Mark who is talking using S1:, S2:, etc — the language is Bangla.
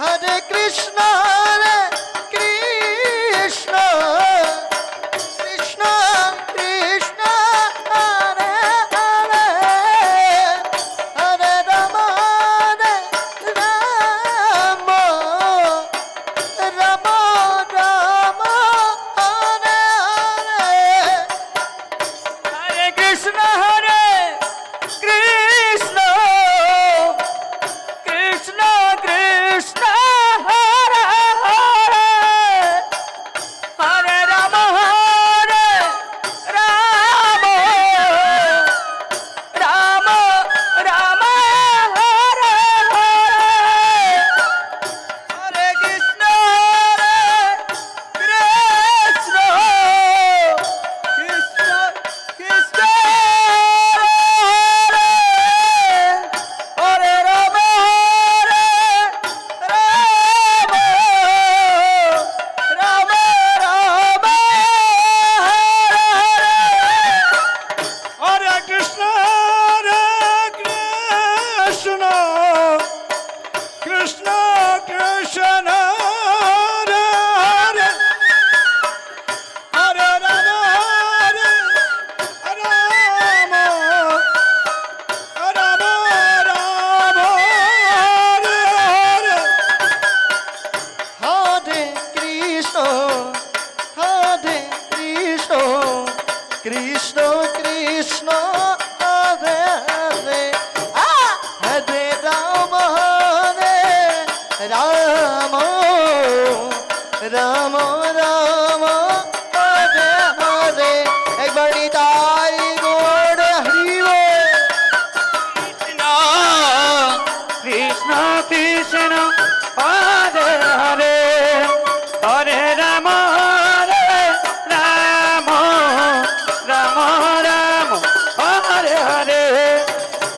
S1: Hare Krishna Krishna, Hare Krishna, Krishna Krishna, Hare Hare, ah, Hare Rama, Hare Rama, Rama Rama, Hare Hare, ek badi tai.
S2: Krishna, Krishna,